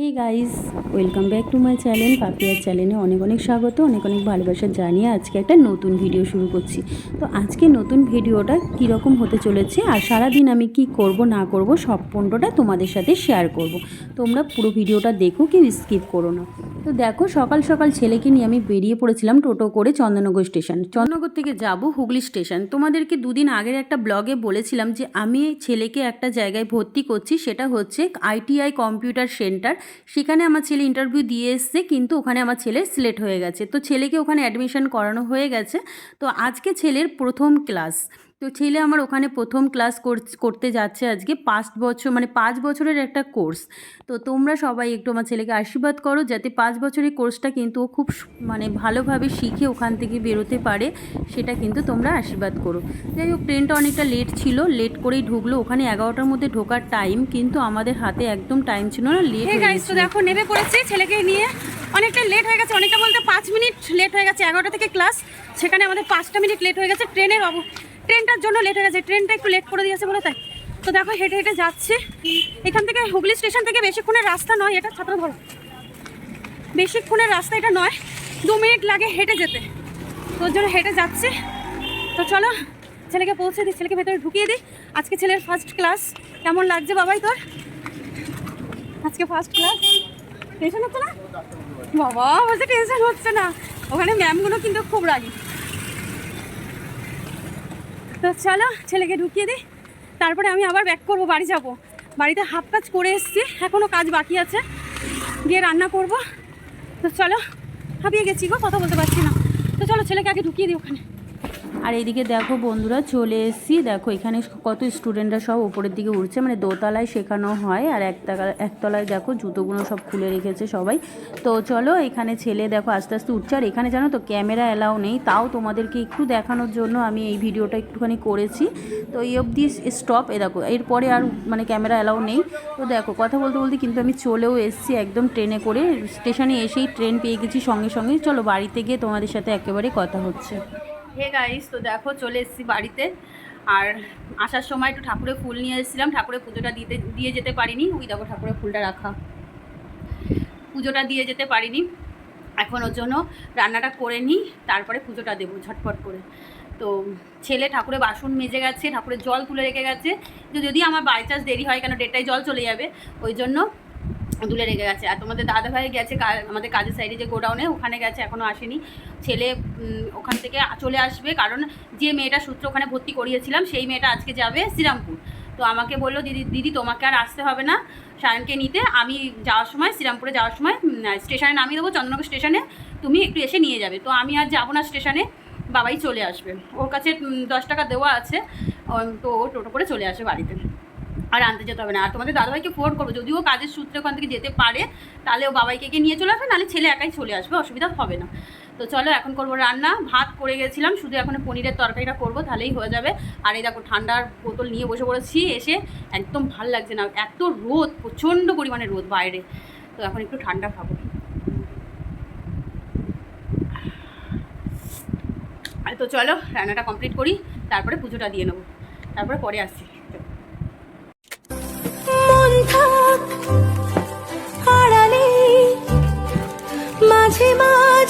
Hey guys welcome back to my channel পাপিয়ার চ্যানেলে অনেক অনেক স্বাগত, অনেক অনেক ভালোবাসা জানিয়ে আজকে একটা নতুন ভিডিও শুরু করছি। তো আজকে নতুন ভিডিওটা কীরকম হতে চলেছে আর সারাদিন আমি কি করব, না করব, সব পণ্যটা তোমাদের সাথে শেয়ার করব। তোমরা পুরো ভিডিওটা দেখো, কেউ স্কিপ করো না। তো দেখো, সকাল সকাল ছেলেকে নিয়ে আমি বেরিয়ে পড়েছিলাম টোটো করে চন্দননগর স্টেশন। চন্দননগর থেকে যাব হুগলি স্টেশন। তোমাদেরকে দুদিন আগের একটা ব্লগে বলেছিলাম যে, আমি ছেলেকে একটা জায়গায় ভর্তি করছি, সেটা হচ্ছে আইটিআই কম্পিউটার সেন্টার সেখানে আমার ছেলে ইন্টারভিউ দিয়ে এসছে, কিন্তু ওখানে আমার ছেলে সিলেক্ট হয়ে গেছে। তো ছেলেকে ওখানে অ্যাডমিশন করানো হয়ে গেছে। তো আজকে ছেলের প্রথম ক্লাস তো ছেলে আমার ওখানে প্রথম ক্লাস করতে যাচ্ছে আজকে। পাঁচ বছর মানে পাঁচ বছরের একটা কোর্স তো তোমরা সবাই একটু আমার ছেলেকে আশীর্বাদ করো যাতে পাঁচ বছরের কোর্সটা কিন্তু ও খুব মানে ভালোভাবে শিখে ওখান থেকে বেরোতে পারে সেটা কিন্তু তোমরা আশীর্বাদ করো। যাই হোক ট্রেনটা অনেকটা লেট ছিল লেট করেই ঢুকলো। ওখানে এগারোটার মধ্যে ঢোকার টাইম কিন্তু আমাদের হাতে একদম টাইম ছিল না লেট তো। দেখো নেমে পড়েছি ছেলেকে নিয়ে। অনেকটা লেট হয়ে গেছে অনেকটা বলতে পাঁচ মিনিট লেট হয়ে গেছে এগারোটা থেকে ক্লাস সেখানে আমাদের পাঁচটা মিনিট লেট হয়ে গেছে ট্রেনের অব ট্রেনটার জন্য লেট হয়ে গেছে। ট্রেনটা একটু লেট করে দিয়েছে বলে তাই। তো দেখো হেঁটে হেঁটে যাচ্ছে। এখান থেকে হুগলি স্টেশন থেকে বেশিক্ষণের রাস্তা নয়, এটা ছাত্র ধরো। বেশিক্ষণের রাস্তা এটা নয়, দু মিনিট লাগে হেঁটে যেতে। তোর জন্য হেঁটে যাচ্ছে। তো চলো, ছেলেকে পৌঁছে দিই, ছেলেকে ভেতরে ঢুকিয়ে দিই। আজকে ছেলের ফার্স্ট ক্লাস কেমন লাগছে বাবাই তোর? আজকে ফার্স্ট ক্লাস টেনশন হচ্ছে না? বাবা, বলছে টেনশন হচ্ছে না। ওখানে ম্যামগুলো কিন্তু খুব রাগি। তো চলো ছেলেকে ঢুকিয়ে দিই তারপরে আমি আবার ব্যাক করব, বাড়ি যাব। বাড়িতে হাফ কাজ করে এসছি এখনও কাজ বাকি আছে। গিয়ে রান্না করব। তো চলো, হাঁপিয়ে গেছি গো, কথা বলতে পারছি না। তো চলো ছেলেকে আগে ঢুকিয়ে দিই ওখানে। আর এইদিকে দেখো বন্ধুরা চলে এসেছি। দেখো এখানে কত স্টুডেন্টরা সব উপরের দিকে উঠছে। মানে দোতলায় শেখানো হয় আর একতলা, একতলায় দেখো জুতোগুলো সব খুলে রেখেছে সবাই। তো চলো এখানে ছেলে দেখো আস্তে আস্তে উঠছে। আর এখানে জানো তো ক্যামেরা অ্যালাউ নেই। তাও তোমাদেরকে একটু দেখানোর জন্য আমি এই ভিডিওটা একটুখানি করেছি। তো এই অবধি স্টপ এ দেখো, এরপরে আর মানে ক্যামেরা অ্যালাউ নেই। তো দেখো কথা বলতে বলতে কিন্তু আমি চলেও এসেছি একদম ট্রেনে করে। স্টেশনে এসেই ট্রেন পেয়ে গেছি সঙ্গে সঙ্গে। চলো বাড়িতে গিয়ে তোমাদের সাথে একেবারে কথা হচ্ছে। হে গাইস তো দেখো চলে এসেছি বাড়িতে। আর আসার সময় একটু ঠাকুরের ফুল নিয়ে এসেছিলাম। ঠাকুরের পুজোটা দিতে, দিয়ে যেতে পারিনি। ওই দেখো ঠাকুরের ফুলটা রাখা। পুজোটা দিয়ে যেতে পারিনি। এখন ওর জন্য রান্নাটা করে নিই, তারপরে পুজোটা দেবো ঝটপট করে। তো ছেলে ঠাকুরের বাসন মেজে গেছে, ঠাকুরের জল তুলে রেখে গেছে। যদি আমার বাই চান্স দেরি হয় কেন, দেড়টায় জল চলে যাবে। ওই জন্য তুলে রেখে গেছে। আর তোমাদের দাদা ভাই গেছে আমাদের কাজের সাইডে যে গোডাউনে, ওখানে গেছে এখনও আসেনি। ছেলে ওখান থেকে চলে আসবে, কারণ যে মেয়েটা সূত্র ওখানে ভর্তি করিয়েছিলাম, সেই মেয়েটা আজকে যাবে শ্রীরামপুর। তো আমাকে বলল, দিদি দিদি, তোমাকে আর আসতে হবে না, সায়নকে নিতে। আমি যাওয়ার সময়, শ্রীরামপুরে যাওয়ার সময় স্টেশনে নামিয়ে দেবো, চন্দ্রনগর স্টেশনে তুমি একটু এসে নিয়ে যাবে। তো আমি আর যাব না স্টেশনে, বাবাই চলে আসবে। ওর কাছে দশ টাকা দেওয়া আছে তো ও টোটো করে চলে আসে বাড়িতে। আর আনতে যেতে হবে না। আর তোমাদের দাদাভাইকে ফোন করব। যদিও কাজের সূত্রে ওখান থেকে যেতে পারে, তাহলে ও বাবাইকে গিয়ে নিয়ে চলে আসবে, নাহলে ছেলে একাই চলে আসবে, অসুবিধা হবে না। তো চলো, এখন করব রান্না। ভাত করে গেছিলাম, শুধু এখন পনিরের তরকারিটা করব, তাহলেই হয়ে যাবে। আর এই দেখো, ঠান্ডার বোতল নিয়ে বসে পড়েছি, এসে একদম ভালো লাগছে না। এত রোদ, প্রচণ্ড পরিমাণে রোদ বাইরে। তো এখন একটু ঠান্ডা খাব। তো চলো, রান্নাটা কমপ্লিট করি, তারপরে পুজোটা দিয়ে নেব। তারপরে পরে আসছি।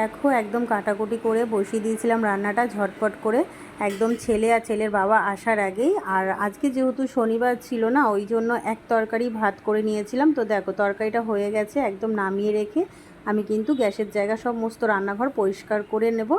দেখো, একদম কাটাকুটি করে বসিয়ে দিয়েছিলাম রান্নাটা ঝটপট করে। একদম ছেলে আর ছেলের বাবা আসার আগেই। আর আজকে যেহেতু শনিবার ছিল না, ওই জন্য এক তরকারি ভাত করে নিয়েছিলাম। তো দেখো, তরকারিটা হয়ে গেছে একদম নামিয়ে রেখে। আমি কিন্তু গ্যাসের জায়গা সমস্ত রান্নাঘর পরিষ্কার করে নেব।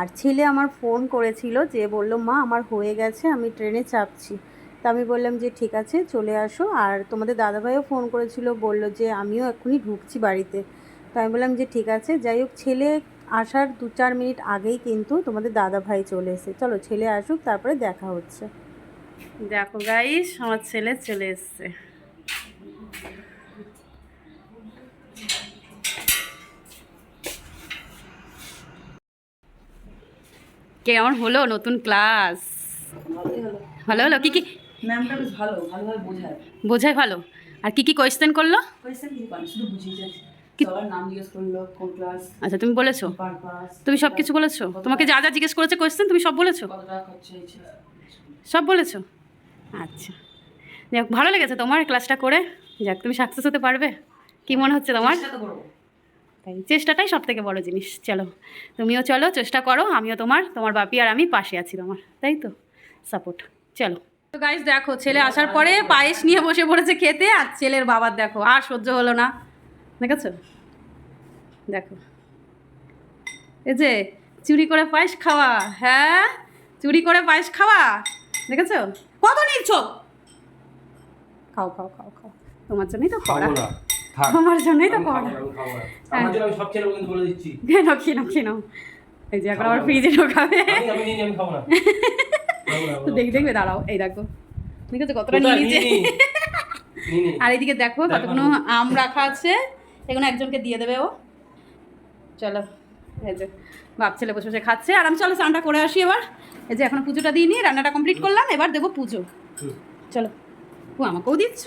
আর ছেলে আমার ফোন করেছিল যে বলল, মা, আমার হয়ে গেছে, আমি ট্রেনে চাপছি। তা আমি বললাম যে, ঠিক আছে, চলে আসো। আর তোমাদের দাদাভাইও ফোন করেছিল, বলল যে, আমিও এক্ষুনি ঢুকছি বাড়িতে। তো আমি বললাম যে ঠিক আছে যাই হোক ছেলে আসার দু চার মিনিট আগেই কিন্তু তোমাদের দাদা ভাই চলে এসে চলো ছেলে আসুক তারপরে দেখা হচ্ছে। দেখো গাইস আমার ছেলে চলে এসছে। কেমন হলো নতুন ক্লাস? ভালো হলো? কি কি? ম্যামটা বেশ ভালো ভালোভাবে বোঝায়। বোঝায় ভালো। আর কি কি কোয়েশ্চেন করল? কোয়েশ্চেন কিছু শুধু বুঝিয়ে যাচ্ছে আচ্ছা তুমি বলেছ? তুমি সব কিছু বলেছ? তোমাকে যা যা জিজ্ঞেস করেছে কোয়েশ্চেন তুমি সব বলেছ? সব বলেছ? আচ্ছা। যাক ভালো লেগেছে তোমার ক্লাসটা করে। যাক তুমি সাকসেস হতে পারবে। কি মনে হচ্ছে তোমার? তাই চেষ্টাটাই সব থেকে বড় জিনিস। চলো তুমিও চলো চেষ্টা করো আমিও তোমার তোমার বাপি আর আমি পাশে আছি তোমার তাই তো? সাপোর্ট চলো। তো গাইজ দেখো ছেলে আসার পরে পায়েস নিয়ে বসে পড়েছে খেতে আর ছেলের বাবার দেখো আর সহ্য হলো না। দেখেছ? দেখো। এই যে চুরি করে পায়েস খাওয়া হ্যাঁ? চুরি করে পায়েস খাওয়া দেখেছ? কত নিচ্ছ? খাও খাও খাও খাও। তোমার জন্যই তো করা খাব তোমার জন্যই তো করা দিচ্ছি। কেন কিনো কিনো এই যে এখন আবার ফ্রিজে ঢোকাবে। দেখ দেখবে দাঁড়াও এই দেখো। ঠিক আছে কতটা? নিয়ে নিয়েছে। আর এইদিকে দেখো কতগুলো আম রাখা আছে। এগুলো একজনকে দিয়ে দেবে ও। চলো এই যে বাপ ছেলে বসে বসে খাচ্ছে। আর আমি চলো স্নানটা করে আসি এবার। এই যে এখন পুজোটা দিয়ে নিয়ে রান্নাটা কমপ্লিট করলাম এবার দেবো পুজো। চলো। ও আমাকেও দিচ্ছ?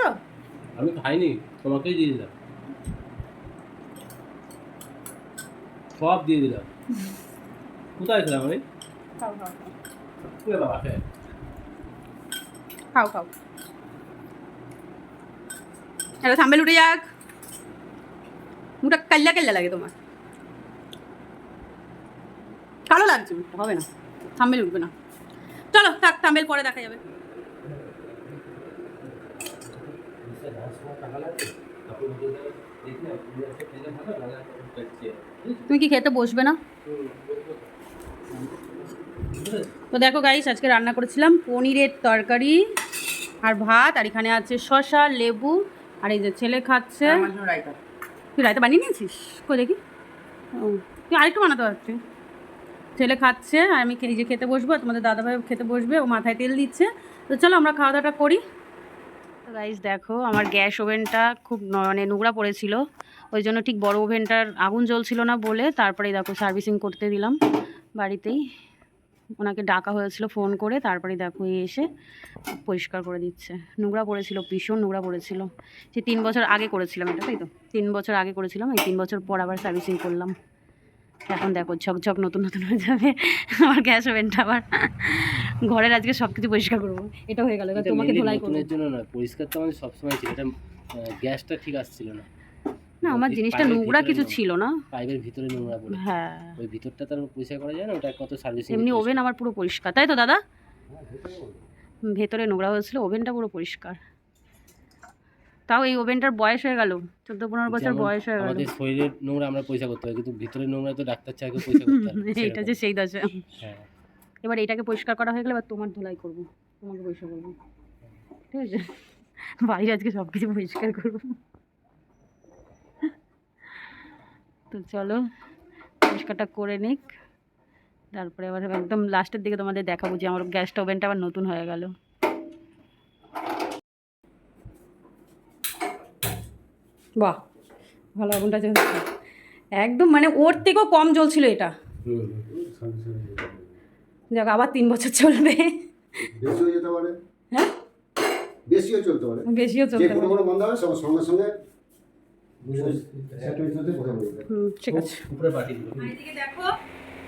আমি খাইনি তোমাকেই দিয়ে দিলাম। সব দিয়ে দিলাম। কোথায় খেলাম আমি? খাও খাও এটা থাম্বেল উঠে যাক। মুখটা কাল্লা কাল্লা লাগে তোমার। হবে না। থাম্বেল উঠবে না। চলো থাক থাম্বেল পরে দেখা যাবে। তুমি কি খেতে বসবে না? তো দেখো গাইস আজকে রান্না করেছিলাম পনিরের তরকারি আর ভাত আর এখানে আছে শসা লেবু আর এই যে ছেলে খাচ্ছে। তুই রায়তা বানিয়ে নিয়েছিস? কই দেখি। তুই আরেকটু বানাতে পারছি ছেলে খাচ্ছে, আর আমি নিজে খেতে বসবো তোমাদের দাদাভাই খেতে বসবে, ও মাথায় তেল দিচ্ছে। তো চলো আমরা খাওয়া দাওয়াটা করি। তো গাইস দেখো, আমার গ্যাস ওভেনটা খুব মানে নোংরা পড়েছিল। ওই জন্য ঠিক বড় ওভেনটার আগুন জ্বলছিল না বলে তারপরে দেখো সার্ভিসিং করতে দিলাম বাড়িতেই। ওনাকে ডাকা হয়েছিল ফোন করে তারপরে দেখো এসে পরিষ্কার করে দিচ্ছে। নোংরা পড়েছিল, ভীষণ নোংরা পড়েছিল। সে তিন বছর আগে করেছিলাম এটা, তাই তো? তিন বছর আগে করেছিলাম, এই তিন বছর পর আবার সার্ভিসিং করলাম। এখন দেখো ঝকঝক নতুন নতুন হয়ে যাবে। আমার গ্যাস ওভেনটা আবার। ঘরের আজকে সব কিছু পরিষ্কার করব। এটা হয়ে গেল তোমাকে ধোলাই করব। জন্য নয় পরিষ্কার তো আমাদের সবসময় ছিল এটা গ্যাসটা ঠিক আসছিল না। না আমার জিনিসটা নোংরা কিছু ছিল না। পাইপের ভিতরে নোংরা পড়ে। হ্যাঁ। ওই ভিতরটা তার পরিষ্কার করা যায় না ওটা কত সার্ভিসিং এমনি ওভেন আমার পুরো পরিষ্কার তাই তো দাদা? ভেতরে নোংরা হয়েছিল ওভেনটা পুরো পরিষ্কার। তাও এই ওভেনটার বয়স হয়ে গেল চোদ্দ পনেরো বছর বয়স হয়ে গেল। আমাদের শরীরের নোংরা আমরা পয়সা করতে পারি কিন্তু ভিতরের নোংরা তো ডাক্তার চাইকে পয়সা করতে হবে এইটা যে সেই দশা। হ্যাঁ। এবার এটাকে পরিষ্কার করা হয়ে গেলে এবার তোমার ধুলাই করব তোমাকে পরিষ্কার করব। ঠিক আছে? বাড়ির আজকে সব কিছু পরিষ্কার করব। তো চলো পরিষ্কারটা করে নিক। তারপরে আবার একদম লাস্টের দিকে তোমাদের দেখাবো যে আমার গ্যাসটা ওভেনটা আবার নতুন হয়ে গেল। বাহ ভালো আগুনটা জ্বলছে। একদম মানে ওর থেকেও কম জ্বলছিল এটা। যাক আবার তিন বছর চলবে। বেশিও যেতে পারে। হ্যাঁ? বেশিও চলতে পারে। বেশিও চলতে পারে। কোনো বন্ধ হবে সঙ্গে সঙ্গে সেটা হচ্ছে কথা বলবে হুম, ঠিক আছে। উপরে দেখো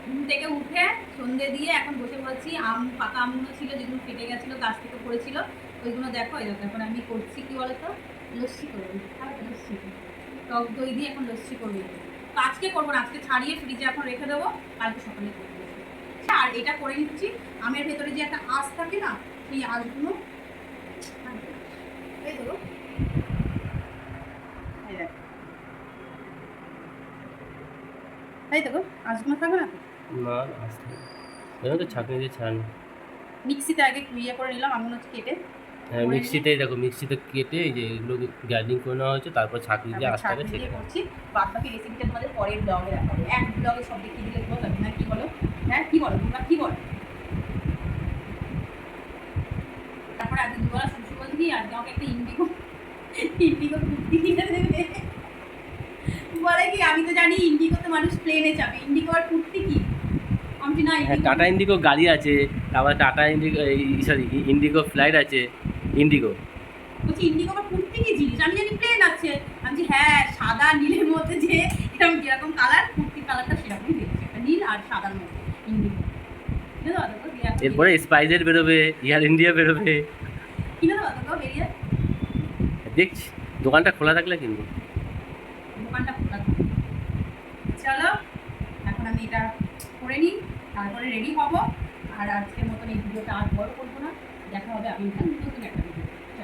ঘুম থেকে উঠে সন্ধে দিয়ে এখন বসে পড়েছি। আম পাকা আমগুলো ছিল যেগুলো ফেটে গেছিল গাছ থেকে পড়েছিল ওইগুলো দেখো এই দেখো এখন আমি করছি কি বলতো? লস্যি করব লস্যি টক দই দিয়ে এখন লস্যি করব। তো আজকে করব না আজকে ছাড়িয়ে ফ্রিজে এখন রেখে দেবো কালকে সকালে করব আর এটা করে নিচ্ছি আমের ভেতরে যে একটা আঁশ থাকে না সেই আঁশগুলো তাই তো গো আঁশগুলো থাকবে না তো? না তো ছাঁকনি দিয়ে মিক্সিতে আগে ইয়ে করে নিলাম আমগুলো কেটে। হ্যাঁ মিক্সিতে দেখো মিক্সিতে কেটে এই যে এগুলো গ্রাইন্ডিং করে নেওয়া হয়েছে তারপর ছাঁকনি দিয়ে আস্তে আস্তে ছেঁকে করছি বাদ বাকি রেসিপিটা তোমাদের পরের ব্লগে এক ব্লগে সব দেখিয়ে দিলে ভালো লাগবে না কি বলো? হ্যাঁ কি বলো তোমরা কি বলো? তারপরে আজকে দুবেলা শুরু আজকে আমাকে একটা ইন্ডিগো ইন্ডিগো কুর্তি কিনে দেবে। বলে কি আমি তো জানি ইন্ডিগোতে মানুষ প্লেনে যাবে ইন্ডিগো আর কুর্তি কি? আমি না হ্যাঁ টাটা ইন্ডিগো গাড়ি আছে তারপর Tata Indigo sorry Indigo flight আছে। ইন্ডিগো বলছি ইন্ডিগো আবার কুর্তি কি জিনিস। আমি জানি প্লেন আছে। আমি বলছি হ্যাঁ সাদা নীলের মধ্যে যে এরকম যেরকম কালার কুর্তির কালারটা সেরকমই দেখছি। একটা নীল আর সাদার মধ্যে ইন্ডিগো কিনে এরপরে স্পাইজের বেরোবে এয়ার ইন্ডিয়া বেরোবে। কিনে দেখছি দোকানটা খোলা থাকলে কিনবো। দোকানটা খোলা থাকে। চলো এখন আমি এটা করে নিই তারপরে রেডি হব। আর আজকের মতন এই ভিডিওটা আর বড় করব না। দেখা হবে আমি নতুন একটা